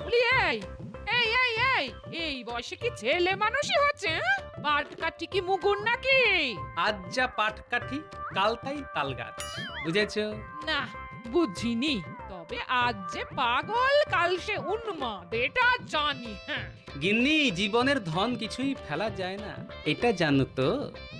বলি এই এই এই এই এই বয়সে কি ছেলে মানুষই হচ্ছে হ্যাঁ? পাট কাঠি কি মুগুর নাকি আজ যা পাট কাঠি কাল তাই তাল গাছ বুঝেছ না বুঝিনি তবে আজ যে পাগল কাল সে উন্মাদ এটা জানি হ্যাঁ গিন্নি জীবনের ধন কিছুই ফেলা যায় না এটা জানো তো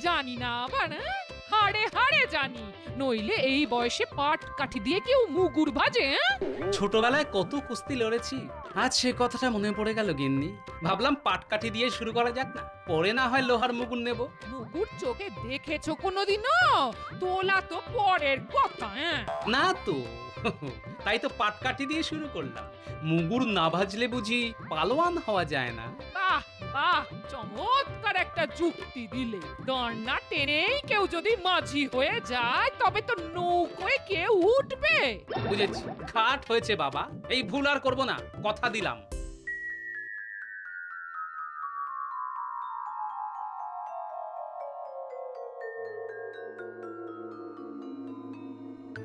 জানি না আবার হ্যাঁ? হাড়ে হাড়ে জানি। নইলে এই বয়সে পাট কাঠি দিয়ে কেউ মুগুর ভাজে হ্যাঁ? ছোটবেলায় কত কুস্তি লড়েছি। আজ সে কথাটা মনে পড়ে গেল গিন্নি। ভাবলাম পাট কাঠি দিয়ে শুরু করা যাক না। পরে না হয় লোহার মুগুর নেব। মুগুর চোখে দেখেছ কোনোদিনও? তোলা তো পরের কথা হ্যাঁ? না তো। তাই তো পাট কাঠি দিয়ে শুরু করলাম। মুগুর না ভাজলে বুঝি পালোয়ান হওয়া যায় না। বাহ! বাহ চমৎকার একটা যুক্তি দিলে। দর্না টেনেই কেউ যদি মাঝি হয়ে যায় তবে তো নৌকোয় কেউ উঠবে। বুঝেছি। খাট হয়েছে বাবা। এই ভুল আর করব না। কথা দিলাম।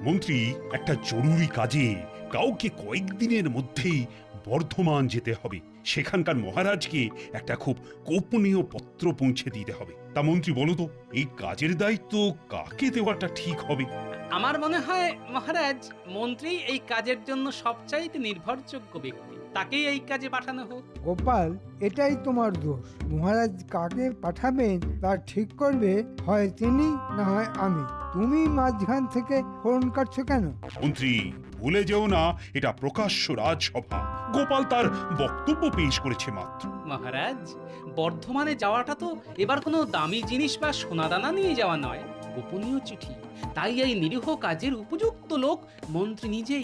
মন্ত্রী একটা জরুরি কাজে কাউকে কয়েকদিনের মধ্যেই বর্ধমান যেতে হবে। সেখানকার মহারাজকে একটা খুব গোপনীয় পত্র পৌঁছে দিতে হবে। তা মন্ত্রী, বলো তো, এই কাজের দায়িত্ব কাকে দেওয়াটা ঠিক হবে? আমার মনে হয়, মহারাজ, মন্ত্রী এই কাজের জন্য সবচাইতে নির্ভরযোগ্য ব্যক্তি। তাকেই এই কাজে পাঠানো হোক। গোপাল এটাই তোমার দোষ। মহারাজ কাকে পাঠাবেন তা ঠিক করবে হয় তিনি না হয় আমি। তুমি মাঝখান থেকে ফোন কাটছো কেন? মন্ত্রী ভুলে যেও না এটা প্রকাশ্য রাজসভা। গোপাল তার বক্তব্য পেশ করেছে মাত্র। মহারাজ বর্ধমানে যাওয়াটা তো এবার কোনো দামি জিনিস বা সোনাদানা নিয়ে যাওয়া নয়। গোপনীয় চিঠি। তাই এই নিরীহ কাজের উপযুক্ত লোক মন্ত্রী নিজেই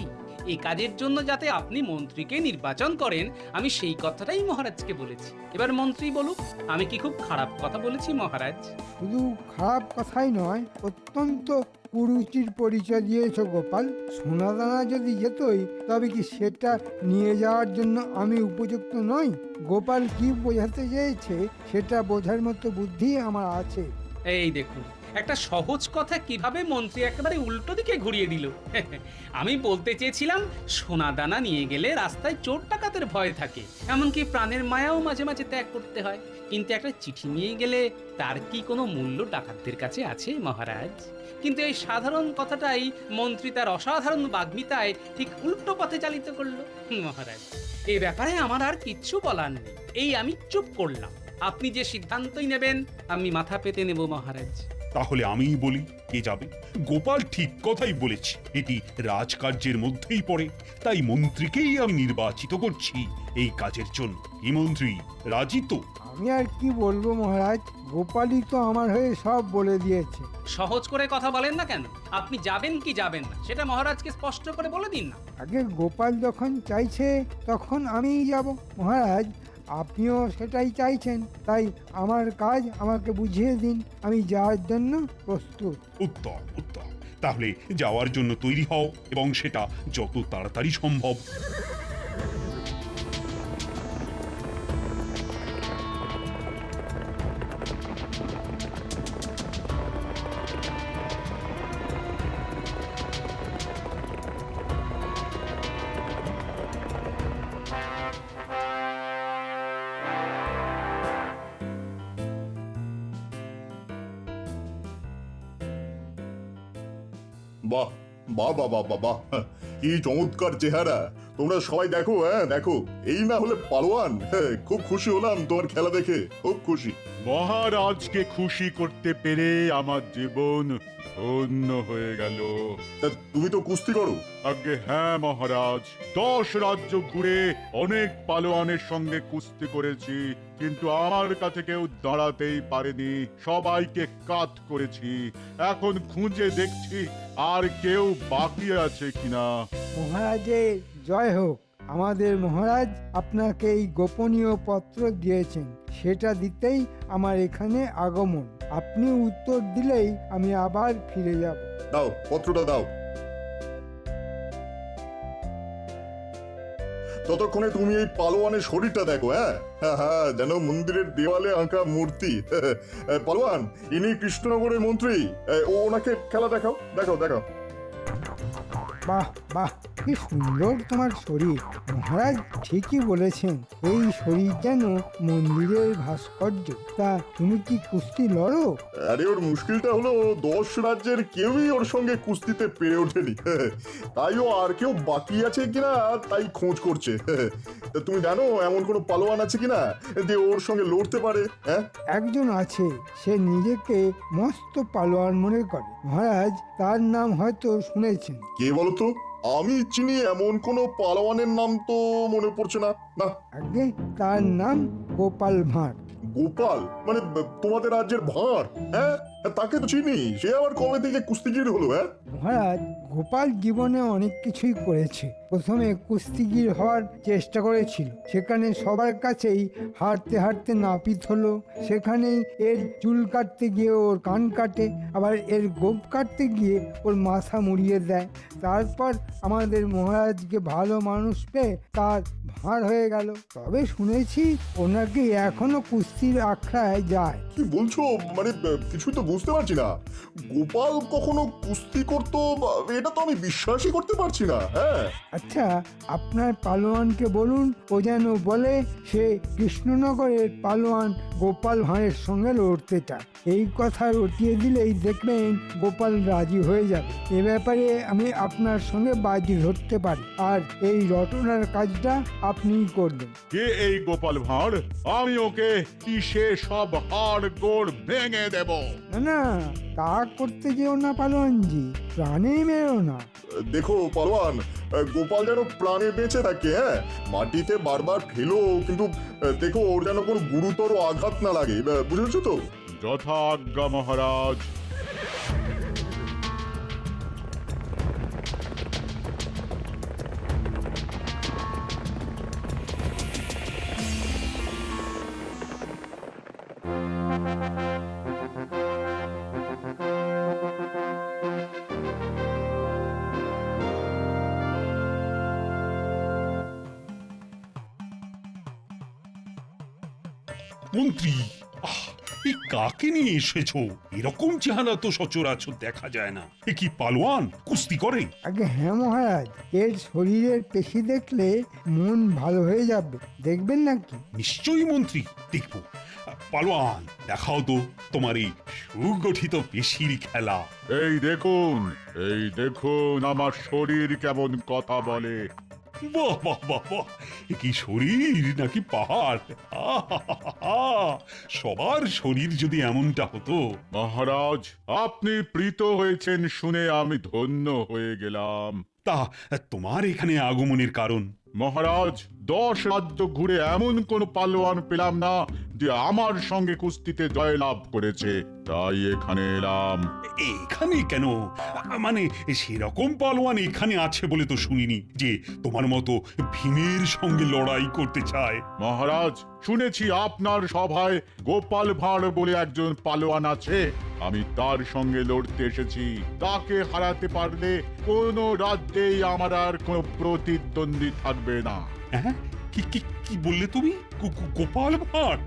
এই কাজের জন্য যাতে আপনি মন্ত্রীকে নির্বাচন করেন আমি সেই কথাটাই মহারাজকে বলেছি। এবার মন্ত্রী বলুক আমি কি খুব খারাপ কথা বলেছি মহারাজ? শুধু খারাপ কথাই নয় অত্যন্ত কুরুচির পরিচয় দিয়েছ গোপাল। সোনাদানা যদি যেতই তবে কি সেটা নিয়ে যাওয়ার জন্য আমি উপযুক্ত নই? গোপাল কি বোঝাতে চেয়েছে সেটা বোঝার মতো বুদ্ধি আমার আছে। এই দেখুন একটা সহজ কথা কীভাবে মন্ত্রী একেবারে উল্টো দিকে ঘুরিয়ে দিল? আমি বলতে চেয়েছিলাম সোনা দানা নিয়ে গেলে রাস্তায় চোর ডাকাতের ভয় থাকে। এমনকি প্রাণের মায়াও মাঝে মাঝে ত্যাগ করতে হয়। কিন্তু একটা চিঠি নিয়ে গেলে তার কি কোনো মূল্য ডাকাতদের কাছে আছে, মহারাজ? কিন্তু এই সাধারণ কথাটাই মন্ত্রী তার অসাধারণ বাগ্মিতায় ঠিক উল্টো পথে চালিত করল। মহারাজ, এ ব্যাপারে আমার আর কিচ্ছু বলার নেই। এই আমি চুপ করলাম। আপনি যে সিদ্ধান্তই নেবেন, আমি মাথা পেতে নেব, মহারাজ। তাহলে আমিই বলি কে যাবে? গোপাল ঠিক কথাই বলেছে এটি রাজকার্যের মধ্যেই পড়ে তাই মন্ত্রীকেই আমি নির্বাচিত করছি এই কাজের জন্য। কি মন্ত্রী রাজি তো? আমি আর কি বলব মহারাজ গোপালই তো আমার হয়ে সব বলে দিয়েছে। সহজ করে কথা বলেন না কেন? আপনি যাবেন কি যাবেন না সেটা মহারাজকে স্পষ্ট করে বলে দিন না। আগে গোপাল যখন চাইছে তখন আমিই যাব। মহারাজ আপনিও সেটাই চাইছেন, তাই আমার কাজ আমাকে বুঝিয়ে দিন, আমি যাওয়ার জন্য প্রস্তুত। উত্তম উত্তম তাহলে যাওয়ার জন্য তৈরি হও এবং সেটা যত তাড়াতাড়ি সম্ভব। বাহ বাহ বাহ বাহ বাহ কি চমৎকার চেহারা তোমরা সবাই দেখো হ্যাঁ দেখো। এই না হলে পালোয়ান হ্যাঁ, খুব খুশি হলাম তোমার খেলা দেখে খুব খুশি। মহারাজকে খুশি করতে পেরে আমার জীবন ধন্য হয়ে গেল। তা তুমি তো কুস্তি করো। আগে হ্যাঁ মহারাজ। দশ রাজ্য ঘুরে অনেক পালোয়ানের সঙ্গে কুস্তি করেছি কিন্তু আমার কাছে কেউ দাঁড়াতেই পারেনি। সবাইকে কাত করেছি। এখন খুঁজে দেখছি আর কেউ বাকি আছে কিনা। মহারাজের জয় হোক। আমাদের মহারাজ আপনাকে এই গোপনীয় পত্র দিয়েছেন। সেটা দিতেই আমার এখানে আগমন। আপনি উত্তর দিলেই আমি আবার ফিরে যাব। দাও পত্রটা দাও। ততক্ষণে তুমি এই পালোয়ানের শরীরটা দেখো হ্যাঁ? হ্যাঁ হ্যাঁ যেন মন্দিরের দেওয়ালে আঁকা মূর্তি। পালোয়ান ইনি কৃষ্ণনগরের মন্ত্রী। ও ওনাকে খেলা দেখাও দেখাও দেখাও। বাহ বাহ কি সুন্দর তোমার শরীর। মহারাজ ঠিকই বলেছেন এই শরীর যেন মন্দিরের ভাস্কর্য। তা তুমি কি কুস্তি লড়ো? আরে ওর মুশকিলটা হলো দশ রাজ্যের কেউই ওর সঙ্গে কুস্তিতে পেরে ওঠেনি। তাই ও আর কেউ বাকি আছে কিনা তাই খোঁজ করছে। তুমি জানো এমন কোনো পালোয়ান আছে কিনা যে ওর সঙ্গে লড়তে পারে হ্যাঁ? একজন আছে সে নিজেকে মস্ত পালোয়ান মনে করে। মহারাজ তার নাম হয়তো শুনেছেন। কে বলতো আমি চিনি এমন কোনো পালোয়ানের নাম তো মনে পড়ছে না। না। আগে তার নাম? গোপাল ভাঁড়। গোপাল? মানে তোমাদের রাজ্যের ভাঁড় হ্যাঁ? তাকে তো চিনি। সে আবার কবে থেকে কুস্তিগির হলো হ্যাঁ? মহারাজ গোপাল জীবনে অনেক কিছুই করেছে। প্রথমে কুস্তিগির হওয়ার চেষ্টা করেছিল। সেখানে সবার কাছেই হাঁটতে হাঁটতে নাপিত হলো। সেখানেই এর চুল কাটতে গিয়ে ওর কান কাটে। আবার এর গোপ কাটতে গিয়ে ওর মাথা মুড়িয়ে দেয়। তারপর আমাদের মহারাজকে ভালো মানুষ পেয়ে তার ভাঁড় হয়ে গেল। তবে শুনেছি ওনাকে এখনও কুস্তির আখড়ায় যায়। কি বলছো? মানে কিছুই তো বুঝতে পারছি না। গোপাল কখনো কুস্তি করতো এটা তো আমি বিশ্বাসই করতে পারছি না হ্যাঁ। আচ্ছা আপনার পালোয়ানকে বলুন ও যেন বলে সে কৃষ্ণনগরের পালোয়ান গোপাল ভাঁড়ের সঙ্গে লড়তে চায়। এই কথা রটিয়ে দিলেই দেখবেন গোপাল রাজি হয়ে যাবে। এ ব্যাপারে আমি আপনার সঙ্গে বাজি ধরতে পারি। আর এই রটনার কাজটা আপনিই করবেন। কে এই গোপাল ভাঁড়? আমি ওকে কিসে সব হাড় গোড় ভেঙে দেব। না না তা করতে যেও না পালোয়ানজি প্রাণেই মেরো না। দেখো পালোয়ান গোপাল যেন প্রাণে বেঁচে থাকে হ্যাঁ? মাটিতে বারবার ফেলো কিন্তু দেখো ওর যেন কোনো গুরুতর আঘাত না লাগে বুঝেছ তো? যথাজ্ঞা মহারাজ। কাকে নিয়ে এসেছ? এরকম চেহারা তো সচরাচর দেখা যায় না। এ কি পালোয়ান? কুস্তি করে? আগে হ্যাঁ মহারাজ এর শরীরের পেশি দেখলে মন ভালো হয়ে যাবে। দেখবেন নাকি? নিশ্চয়ই মন্ত্রী দেখব। পালোয়ান দেখাও তো তোমার এই সুগঠিত পেশির খেলা। এই দেখুন এই দেখুন আমার শরীর কেমন কথা বলে। বাহ বাহ বাহ বাহ। কি শরীর নাকি পাহাড়। সবার শরীর যদি এমনটা হতো। মহারাজ আপনি প্রীত হয়েছেন শুনে আমি ধন্য হয়ে গেলাম। তা তোমার এখানে আগমনের কারণ? মহারাজ দশ রাজ্য ঘুরে এমন কোন পালোয়ান পেলাম না যে আমার সঙ্গে কুস্তিতে জয়লাভ করেছে। তাই এখানে এলাম। এখানে কেন? মানে সেরকম পালোয়ান এখানে আছে বলে তো শুনিনি যে তোমার মতো ভীমের সঙ্গে লড়াই করতে চায়। মহারাজ শুনেছি আপনার সভায় গোপাল ভাঁড় বলে একজন পালোয়ান আছে। আমি তার সঙ্গে লড়তে এসেছি। তাকে হারাতে পারলে কোনো রাজ্যেই আমার আর কোনো প্রতিদ্বন্দ্বী থাকবে না। হ্যাঁ? কি কি কি বললে তুমি? গোপাল ভাঁড়!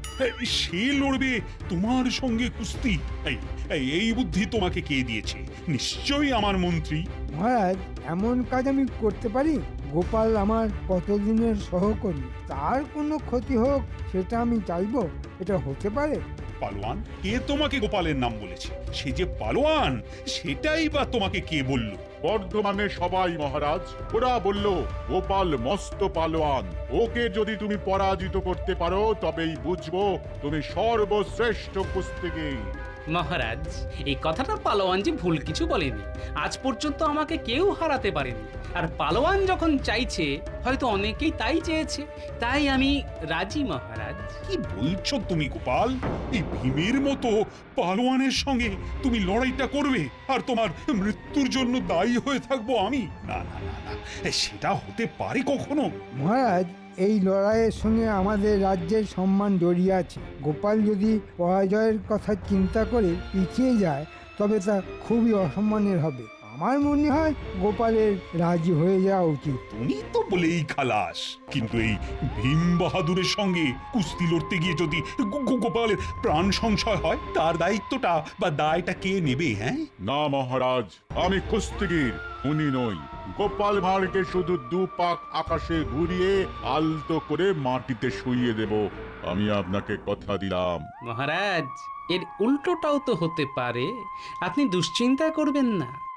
সে লড়বে তোমার সঙ্গে কুস্তি। এই, এই বুদ্ধি তোমাকে কে দিয়েছে? নিশ্চয়ই আমার মন্ত্রী। মহারাজ এমন কাজ আমি করতে পারি? গোপাল আমার কতদিনের সহকর্মী। তার কোনো ক্ষতি হোক সেটা আমি চাইব। এটা হতে পারে? পালোয়ান? কে তোমাকে গোপালের নাম বলেছে? সে যে পালোয়ান, সেটাই বা তোমাকে কে বলল? বর্ধমানে সবাই, মহারাজ, ওরা বলল, গোপাল মস্ত পালোয়ান। ওকে যদি তুমি পরাজিত করতে পারো, তবেই বুঝব তুমি সর্বশ্রেষ্ঠ কুস্তিগীর মহারাজ এই কথাটা পালোয়ান যে ভুল কিছু বলেনি আজ পর্যন্ত আমাকে কেউ হারাতে পারেনি। আর পালোয়ান যখন চাইছে হয়তো অনেকেই তাই চেয়েছে। তাই আমি রাজি মহারাজ। কি বলছো তুমি গোপাল? এই ভীমের মতো পালোয়ানের সঙ্গে তুমি লড়াইটা করবে আর তোমার মৃত্যুর জন্য দায়ী হয়ে থাকব আমি? না না না না সেটা হতে পারে কখনো? মহারাজ এই লড়াইয়ের সঙ্গে আমাদের রাজ্যের সম্মান জড়িয়ে আছে। গোপাল যদি পরাজয়ের কথা চিন্তা করে পিছিয়ে যায় তবে তা খুবই অসম্মানের হবে। আমার মনে হয় গোপালের রাজি হয়ে যাওয়া উচিত। তুমি তো বলেই খালাস। কিন্তু এই ভীম বাহাদুরের সঙ্গে কুস্তি লড়তে গিয়ে যদি গো- গো- গোপালের প্রাণ সংশয় হয় তার দায়িত্বটা বা দায়টা কে নেবে হ্যাঁ? না মহারাজ আমি কুস্তিগীর উনি নই। গোপাল ভাঁড়কে শুধু দু পাক আকাশে ঘুরিয়ে আলতো করে মাটিতে শুইয়ে দেব। আমি আপনাকে কথা দিলাম। মহারাজ, এর উল্টোটাও তো হতে পারে। আপনি দুশ্চিন্তা করবেন না।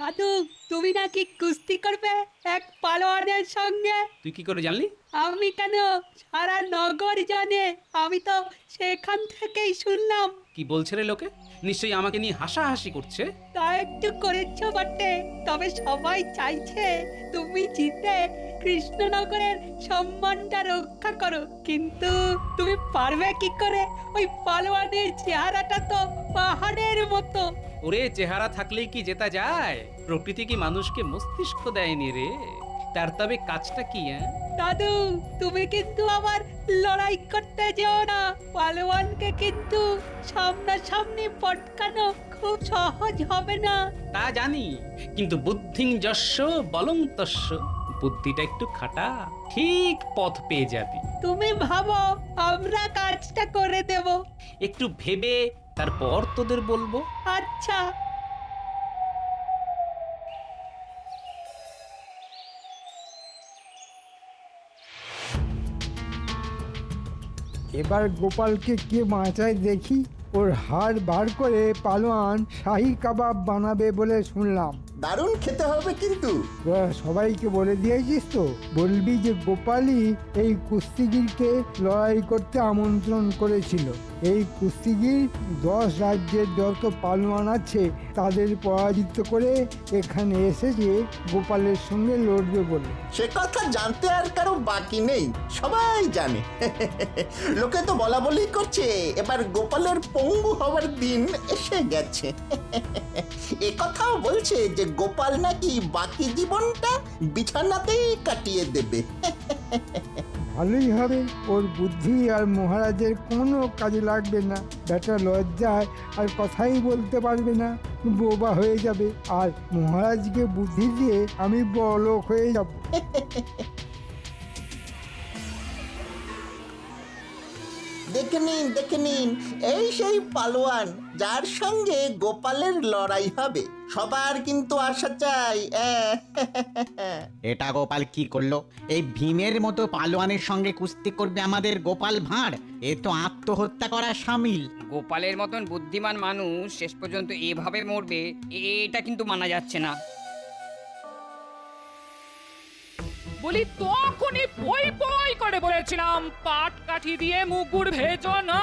দাদু তুমি নাকি কুস্তি করবে এক পালোয়ানের সঙ্গে? তুই কি করে জানলি? আমি কেন সারা নগর জানে? আমি তো সেখান থেকেই শুনলাম। কি বলছে রে লোকে? নিশ্চয়ই আমাকে নিয়ে হাসাহাসি করছে? তা একটু করেছ বটে তবে সবাই চাইছে তুমি জিতে কৃষ্ণনগরের সম্মানটা রক্ষা করো। কিন্তু তুমি পারবে কি করে? ওই পালোয়ানের চেহারাটা তো পাহাড়ের মতো। ওরে চেহারা থাকলেই কি জেতা যায়? প্রকৃতি কি মানুষকে মস্তিষ্ক দেয়নি রে? তার তবে কাজটা কি হ্যাঁ দাদু তুমি কিন্তু আবার লড়াই করতে যেও না। পালোয়ানকে কিন্তু সামনাসামনি পটকানো খুব সহজ হবে না। তা জানি কিন্তু বুদ্ধিং যস্য বলং তস্য বুদ্ধিটা একটু খাটা ঠিক পথ পেয়ে যাবি। তুমি ভাবো আমরা কাজটা করে দেব। একটু ভেবে তারপর তোদের বলব। আচ্ছা। এবার গোপালকে কে বাঁচায় দেখি? ওর হাড় বার করে পালোয়ান শাহি কাবাব বানাবে বলে শুনলাম। দারুণ খেতে হবে কিন্তু। তোরা সবাইকে বলে দিয়েছিস তো বলবি যে গোপালই এই কুস্তিগিরকে লড়াই করতে আমন্ত্রণ করেছিল। এই কুস্তিগির দশ রাজ্যের যত পালোয়ান আছে তাদের পরাজিত করে এখানে এসেছে গোপালের সঙ্গে লড়বে বলে। সে কথা জানতে আর কারও বাকি নেই সবাই জানে। লোকে তো বলা বলি করছে এবার গোপালের পঙ্গু হওয়ার দিন এসে গেছে। এ কথাও বলছে যে গোপাল নাকি বাকি জীবনটা বিছানাতেই কাটিয়ে দেবে? ভালোই হবে। ওর বুদ্ধি আর মহারাজের কোনো কাজে লাগবে না। বেটা লজ্জায় আর কথাই বলতে পারবে না। বোবা হয়ে যাবে। আর মহারাজকে বুদ্ধি দিয়ে আমি বলক হয়ে যাব। দেখে নিন দেখে নিন। এই সেই পালোয়ান যার সঙ্গে গোপালের লড়াই হবে। সবার কিন্তু আশা চাই আহ, এটা গোপাল কি করল? এই ভীমের মতো পালোয়ানের সঙ্গে কুস্তি করবে আমাদের গোপাল ভাঁড়? এ তো আত্মহত্যা করা সামিল। গোপালের মতন বুদ্ধিমান মানুষ শেষ পর্যন্ত এভাবে মরবে এ- এটা কিন্তু মানা যাচ্ছে না। বলি তখনই পই পই করে বলেছিলাম পাট কাঠি দিয়ে মুগুর ভেজো না।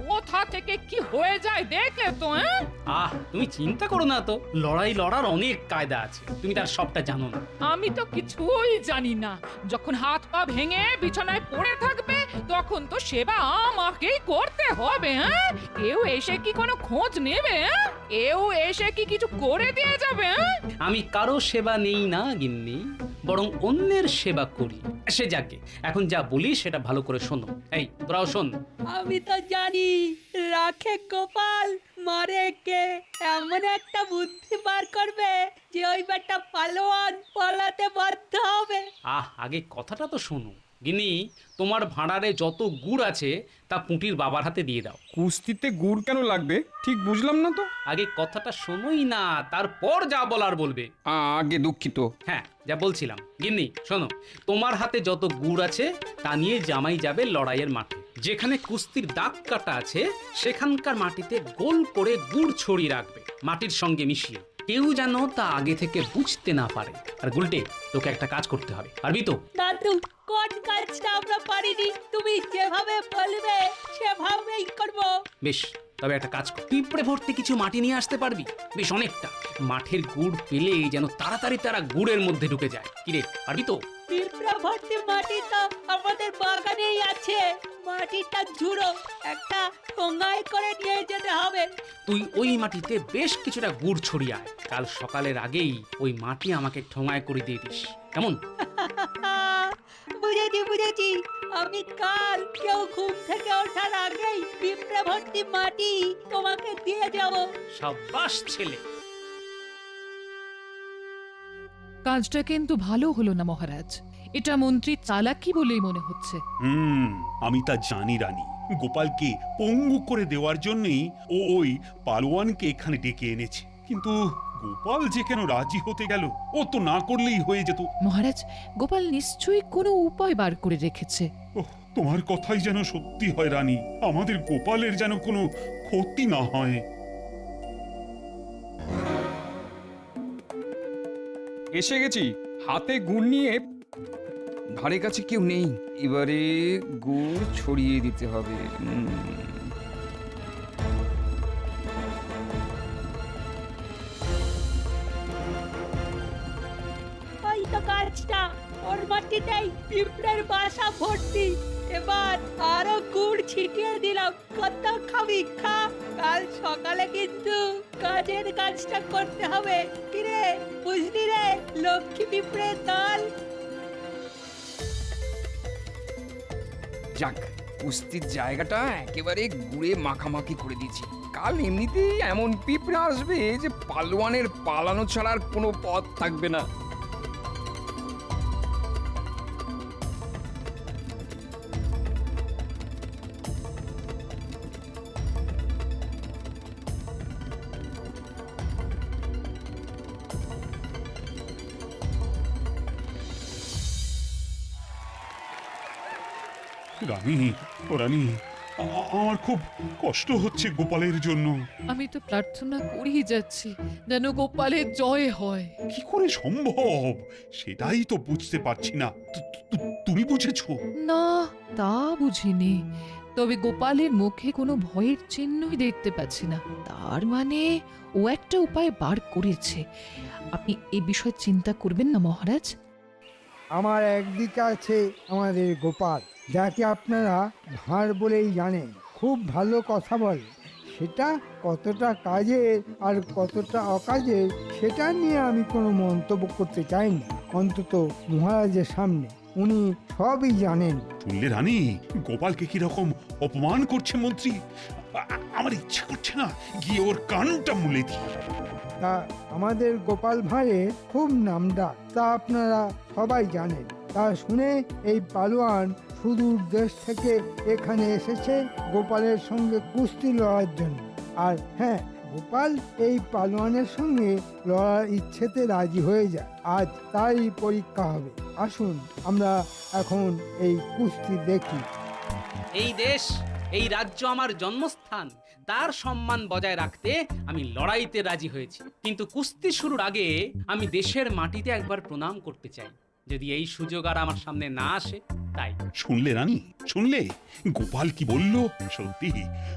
কোথা থেকে কি হয়ে যায় দেখলে তো হ্যাঁ? আহ তুমি চিন্তা করো না তো লড়াই লড়ার অনেক কায়দা আছে তুমি তার সবটা জানো না। আমি তো কিছুই জানি না যখন হাত পা ভেঙে বিছানায় পড়ে থাকবে তখন তো সেবা আমাকেই করতে হবে হ্যাঁ? কেউ এসে কি কোনো খোঁজ নেবে হ্যাঁ? কেউ এসে কি কিছু করে দিয়ে যাবে হ্যাঁ? আমি কারও সেবা নেই না গিন্নি। বরং অন্যের সেবা করি। সে যাকে। এখন যা বলি সেটা ভালো করে শোনো। এই তোরাও শোন। আমি তো জানি রাখে গোপাল মারে কে? এমন একটা বুদ্ধি বার করবে যে ওই বেটা পালোয়ান পালাতে বাধ্য হবে। আহ আগে কথাটা তো শোনো। গিন্নি তোমার ভাঁড়ারে যত গুড় আছে তা পুঁটির বাবার হাতে দিয়ে দাও। কুস্তিতে গুড় কেন লাগবে? ঠিক বুঝলাম না তো। আগে কথাটা শোনোই না তারপর যা বলার বলবে। আগে দুঃখিত। হ্যাঁ যা বলছিলাম। গিন্নি শোনো তোমার হাতে যত গুড় আছে তা নিয়ে জামাই যাবে লড়াইয়ের মাঠে। যেখানে কুস্তির দাগ কাটা আছে সেখানকার মাটিতে গোল করে গুড় ছড়িয়ে রাখবে মাটির সঙ্গে মিশিয়ে। কেউ যেন তা আগে থেকে বুঝতে না পারে। আর গুলটে তোকে একটা কাজ করতে হবে। পারবি তো? দাদু কোন কাজটা আমরা পারিনি? তুমি যেভাবে বলবে সেভাবেই করব। বেশ। তবে একটা কাজ কর। পিঁপড়ে ভর্তি কিছু মাটি নিয়ে আসতে পারবি? বেশ অনেকটা। মাঠের গুড় পেলে যেন তাড়াতাড়ি তারা গুড়ের মধ্যে ঢুকে যায়। কিরে পারবি তো? পিঁপড়া ভর্তি মাটি তো আমাদের বাগানেই আছে। মাটিটা ঝুড়ো একটা ঠোঙায় করে নিয়ে যেতে হবে। তুই ওই মাটিতে বেশ কিছুটা গুড় ছড়িয়ে আয়। কাল সকালের আগেই ওই মাটি আমাকে ঠোঙায় করে দিয়ে দিস। কেমন? বুঝেছি বুঝেছি। আমি কাল কেউ ঘুম থেকে ওঠার আগেই পিঁপড়া ভর্তি মাটি তোমাকে দিয়ে যাব। সাব্বাস ছেলে। কাজটা কিন্তু ভালো হলো না মহারাজ। এটা মন্ত্রী চালাকি বলেই মনে হচ্ছে। হুম আমি তা জানি রানী। গোপালকে পঙ্গু করে দেওয়ার জন্যই ও ওই পালোয়ানকে এখানে ডেকে এনেছে। কিন্তু গোপাল যে কেন রাজি হতে গেল ও তো না করলেই হয়ে যেত। মহারাজ গোপাল নিশ্চয়ই কোনো উপায় বার করে রেখেছে। ওহ তোমার কথাই যেন সত্যি হয় রানী। আমাদের গোপালের যেন কোনো ক্ষতি না হয়। এসে গেছি। হাতে গুড় নিয়ে ধারে কাছে কেউ নেই। এবারে গুড় ছড়িয়ে দিতে হবে। উম, গাছটা ওর মাটিতেই পিঁপড়ের বাসা ভর্তি। এবার আরও গুড় ছিটিয়ে দিলাম। কত খাবি খা কাল সকালে কিন্তু কাজের কাজটা করতে হবে। কিরে, বুঝলি রে, লক্ষ্মী পিঁপড়ের দল? যাক, কুস্তির জায়গাটা একেবারে গুড়ে মাখামাখি করে দিয়েছি। কাল এমনিতেই এমন পিঁপড়ে আসবে যে পালোয়ানের পালানো ছাড়ার কোনো পথ থাকবে না। রানী ও রানী আমার খুব কষ্ট হচ্ছে গোপালের জন্য। আমি তো প্রার্থনা করেই যাচ্ছি যেন গোপালের জয় হয়। কি করে সম্ভব? সেটাই তো বুঝতে পারছি না। তুমি বুঝেছ? না তা বুঝিনি। তবে গোপালের মুখে কোনো ভয়ের চিহ্নই দেখতে পাচ্ছি না। তার মানে ও একটা উপায় বার করেছে। আপনি এ বিষয়ে চিন্তা করবেন না মহারাজ। আমার একদিকে আছে আমাদের গোপাল, যাকে আপনারা ভাঁড় বলেই জানেন। খুব ভালো কথা বলে। সেটা কতটা কাজের আর কতটা অকাজের, সেটা নিয়ে আমি কোনো মন্তব্য করতে চাই না অন্তত মহারাজের সামনে। উনি সবই জানেন। শুনলে রানী, গোপালকে কি রকম অপমান করছে মন্ত্রী? আমার ইচ্ছে করছে না গিয়ে ওর কানটা মুলে দিই। তা আমাদের গোপাল ভাঁড়ের খুব নামডাক, তা আপনারা সবাই জানেন। তা শুনে এই পালোয়ান সুদূর দেশ থেকে এখানে এসেছে গোপালের সঙ্গে কুস্তি লড়ার জন্য। আর হ্যাঁ গোপাল এই পালোয়ানের সঙ্গে লড়ার ইচ্ছেতে রাজি হয়ে যায়। আজ তারই পরীক্ষা হবে। আসুন, আমরা এখন এই কুস্তি দেখি। এই দেশ, এই রাজ্য আমার জন্মস্থান। তার সম্মান বজায় রাখতে আমি লড়াইতে রাজি হয়েছি। কিন্তু কুস্তি শুরুর আগে আমি দেশের মাটিতে একবার প্রণাম করতে চাই। যদি এই সুযোগ আর আমার সামনে না আসে তাই। শুনলে রানী? শুনলে? গোপাল কি বলল? সত্যি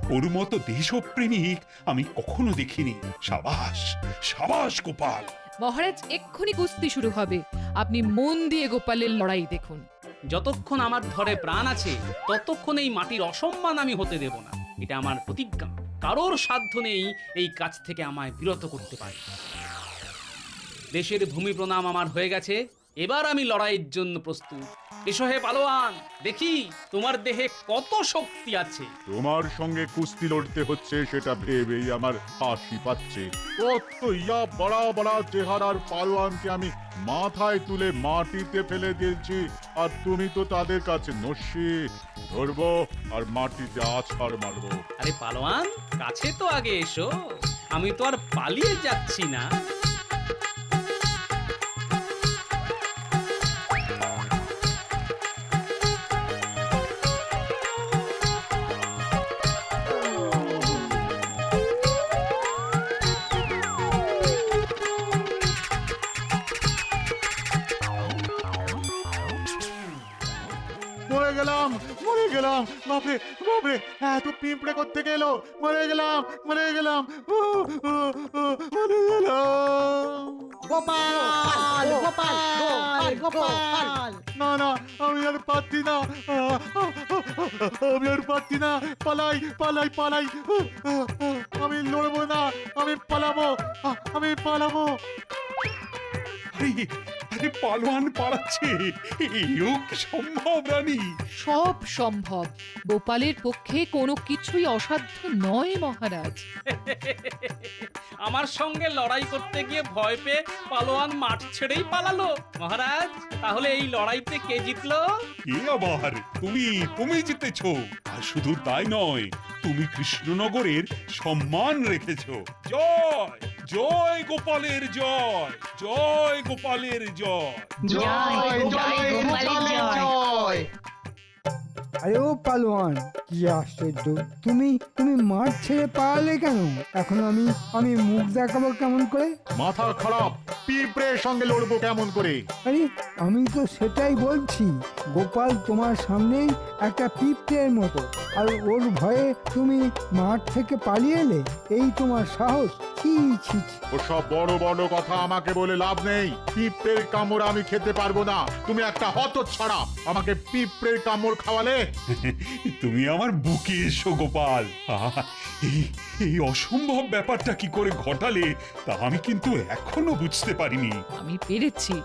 ওর মতো দেশপ্রেমিক আমি কখনো দেখিনি। সাবাস সাবাস গোপাল! মহারাজ এক্ষুনি কুস্তি শুরু হবে। আপনি মন দিয়ে গোপালের লড়াই দেখুন। যতক্ষণ আমার ধরে প্রাণ আছে ততক্ষণ এই মাটির অসম্মান আমি হতে দেব না। এটা আমার প্রতিজ্ঞা। কারোর সাধ্য নেই এই কাজ থেকে আমায় বিরত করতে পারে। দেশের ভূমি প্রণাম আমার হয়ে গেছে। এবার আমি লড়াইয়ের জন্য প্রস্তুত। এসো হে পালোয়ান দেখি তোমার দেহে কত শক্তি আছে। তোমার সঙ্গে কুস্তি লড়তে হচ্ছে সেটা ভেবেই আমার হাসি পাচ্ছে। কত ইয়া বড়া বড়া চেহারার পালোয়ানকে আমি মাথায় তুলে মাটিতে ফেলে দিয়েছি আর তুমি তো তাদের কাছে নস্যি ধরবো আর মাটিতে আছাড় মারবো। আরে পালোয়ান কাছে তো আগে এসো। আমি তো আর পালিয়ে যাচ্ছি না। মরে গেলাম মরে গেলাম। বাপরে বাপরে এত পিঁপড়ে করতে গেল মরে গেলাম মরে গেলাম। মরে গেলাম। গোপাল গোপাল গোপাল না না আমি আর পারছি না। আমি আর পারছি না। পালাই পালাই পালাই। আমি লড়বো না আমি পালাবো আমি পালাবো। পালোয়ান পালাচ্ছে এও কি সম্ভব রানী? সব সম্ভব। গোপালের পক্ষে কোনো কিছুই অসাধ্য নয় মহারাজ। আমার সঙ্গে লড়াই করতে গিয়ে ভয় পেয়ে পালোয়ান মাঠ ছেড়েই পালালো মহারাজ। তাহলে এই লড়াইতে কে জিতলো? কে আবার তুমি তুমি জিতেছো। আর শুধু তাই নয় তুমি কৃষ্ণনগরের সম্মান রেখেছো। জয়! জয় গোপালের জয় জয় গোপালের জয়। জয় জয় গোপালের জয়। আরে ও পালোয়ান কি আশ্চর্য। তুমি তুমি মাঠ ছেড়ে পালালে কেন? এখন আমি আমি মুখ দেখাবো কেমন করে? মাথা খারাপ পিঁপড়ের সঙ্গে লড়বো কেমন করে? আরে আমি তো সেটাই বলছি গোপাল তোমার সামনেই একটা পিঁপড়ের মতো। আর ওর ভয়ে তুমি মাঠ থেকে পালিয়ে এলে এই তোমার সাহস। ছি ছি ছি। ওসব বড় বড় কথা আমাকে বলে লাভ নেই। পিঁপড়ের কামড় আমি খেতে পারব না। তুমি একটা হত ছাড়া আমাকে পিঁপড়ের কামড় খাওয়ালে? তুমি আমার বুকে এসো গোপাল। আহা, এই এই অসম্ভব ব্যাপারটা কি করে ঘটালে তা আমি কিন্তু এখনও বুঝতে পারিনি। আমি পেরেছি।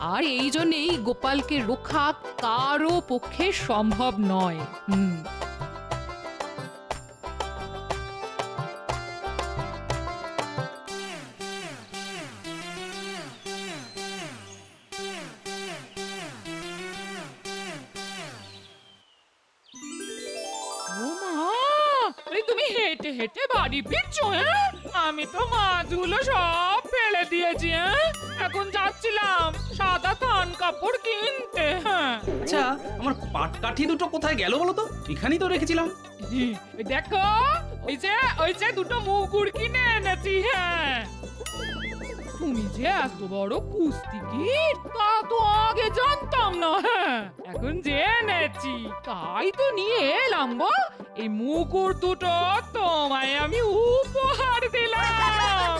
আর এই জন্যেই গোপালকে রক্ষা কারও পক্ষে সম্ভব নয়। হুম। হেঁটে হেঁটে বাড়ি ফিরছো হ্যাঁ? আমি তো মাছগুলো সব ফেলে দিয়েছি হ্যাঁ? এখন যাচ্ছিলাম সাদা থান কাপড় কিনতে হ্যাঁ? আচ্ছা আমার পাটকাঠি দুটো কোথায় গেল বলো তো? এখানেই তো রেখেছিলাম। ওই দেখো ওই যে ওই যে দুটো মুগুর কিনে এনেছি হ্যাঁ। তুমি যে এত বড় কুস্তিগির তা তো আগে জানতাম না হ্যাঁ। এখন জেনেছি তাই তো নিয়ে এলাম গো এই মুকুর দুটো তোমায় আমি উপহার দিলাম।